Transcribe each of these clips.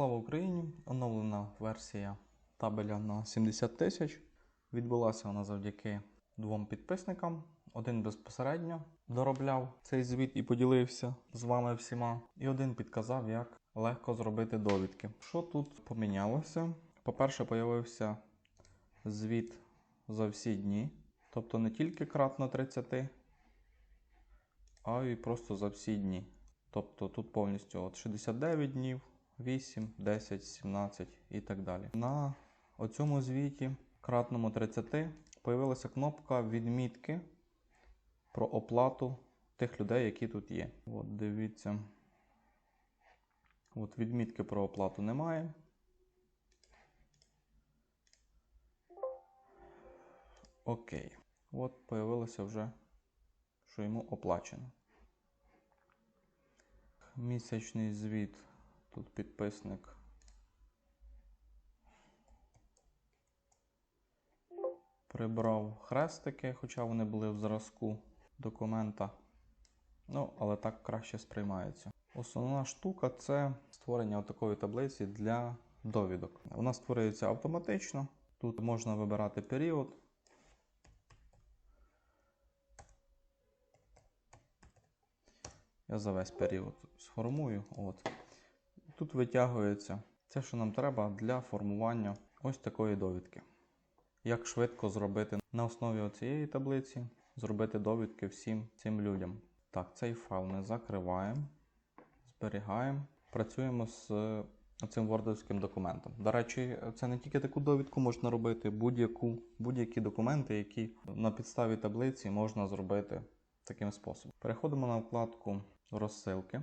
Слава Україні! Оновлена версія табеля на 70 тисяч. Відбулася вона завдяки двом підписникам. Один безпосередньо доробляв цей звіт і поділився з вами всіма. І один підказав, як легко зробити довідки. Що тут помінялося? По-перше, появився звіт за всі дні, тобто не тільки кратно 30, а й просто за всі дні. Тобто тут повністю от 69 днів, 8, 10, 17 і так далі. На оцьому звіті, кратному 30, появилася кнопка відмітки про оплату тих людей, які тут є. От дивіться. От відмітки про оплату немає. Окей. От появилося вже, що йому оплачено. Місячний звіт. Тут підписник. Прибрав хрестики, хоча вони були в зразку документа. Ну, але так краще сприймається. Основна штука це створення такої таблиці для довідок. Вона створюється автоматично. Тут можна вибирати період. Я за весь період сформую. От. Тут витягується те, що нам треба для формування ось такої довідки. Як швидко зробити на основі цієї таблиці, зробити довідки всім цим людям. Так, цей файл ми закриваємо, зберігаємо, працюємо з цим вордовським документом. До речі, це не тільки таку довідку можна робити, будь-які документи, які на підставі таблиці можна зробити таким способом. Переходимо на вкладку розсилки.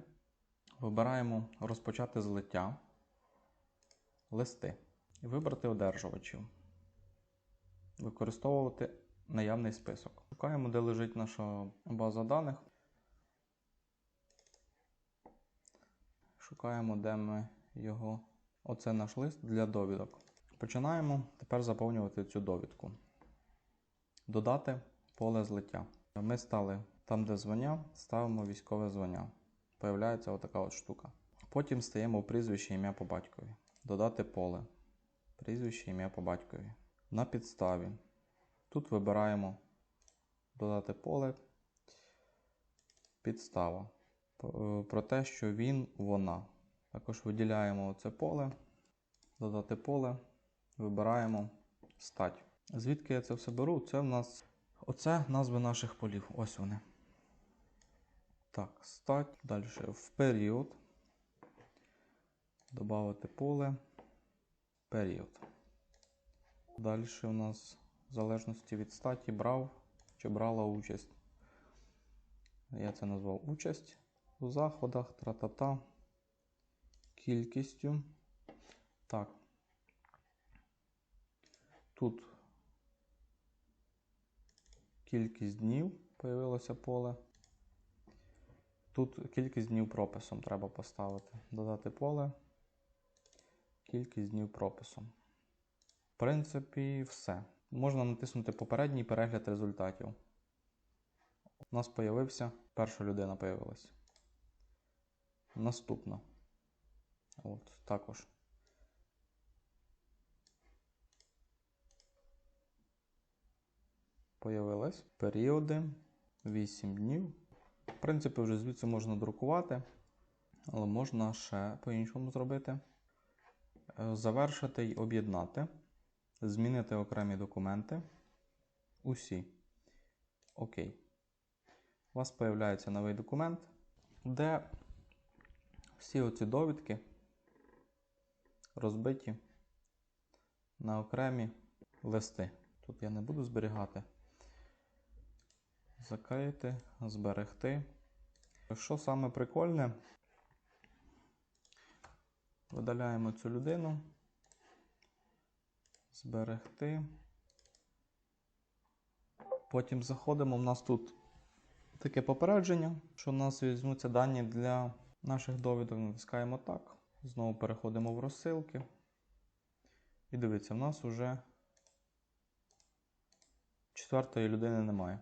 Вибираємо розпочати злиття, листи вибрати одержувачів. Використовувати наявний список. Шукаємо, де лежить наша база даних. Шукаємо, де ми його. Оце наш лист для довідок. Починаємо тепер заповнювати цю довідку. Додати поле злиття. Ми стали там, де звання, ставимо військове звання. Появляється отака от штука. Потім стаємо в прізвище ім'я по батькові. Додати поле. Прізвище ім'я по батькові. На підставі. Тут вибираємо додати поле. Підстава. Про те, що він, вона. Також виділяємо це поле. Додати поле. Вибираємо стать. Звідки я це все беру? Це в нас оце назви наших полів. Ось вони. Так, стать. Далі в період. Добавити поле. Період. Далі у нас в залежності від статі брав чи брала участь. Я це назвав участь у заходах, тра-та-та, кількістю. Так. Тут кількість днів появилося поле. Тут кількість днів прописом треба поставити. Додати поле. Кількість днів прописом. В принципі, все. Можна натиснути попередній перегляд результатів. У нас появився, перша людина появилася. Наступна. От, також. Появилась. Періоди 8 днів. В принципі, вже звідси можна друкувати, але можна ще по-іншому зробити. Завершити й об'єднати. Змінити окремі документи. Усі. Окей. У вас з'являється новий документ, де всі оці довідки розбиті на окремі листи. Тут я не буду зберігати. Закрити, зберегти. Що саме прикольне, видаляємо цю людину. Зберегти. Потім заходимо. У нас тут таке попередження, що у нас візьмуться дані для наших довідок. Натискаємо так. Знову переходимо в розсилки. І дивіться, в нас вже четвертої людини немає.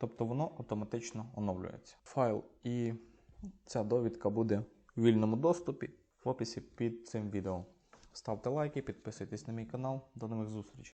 Тобто воно автоматично оновлюється. Файл і ця довідка буде в вільному доступі. в описі під цим відео. Ставте лайки, підписуйтесь на мій канал. До нових зустрічей!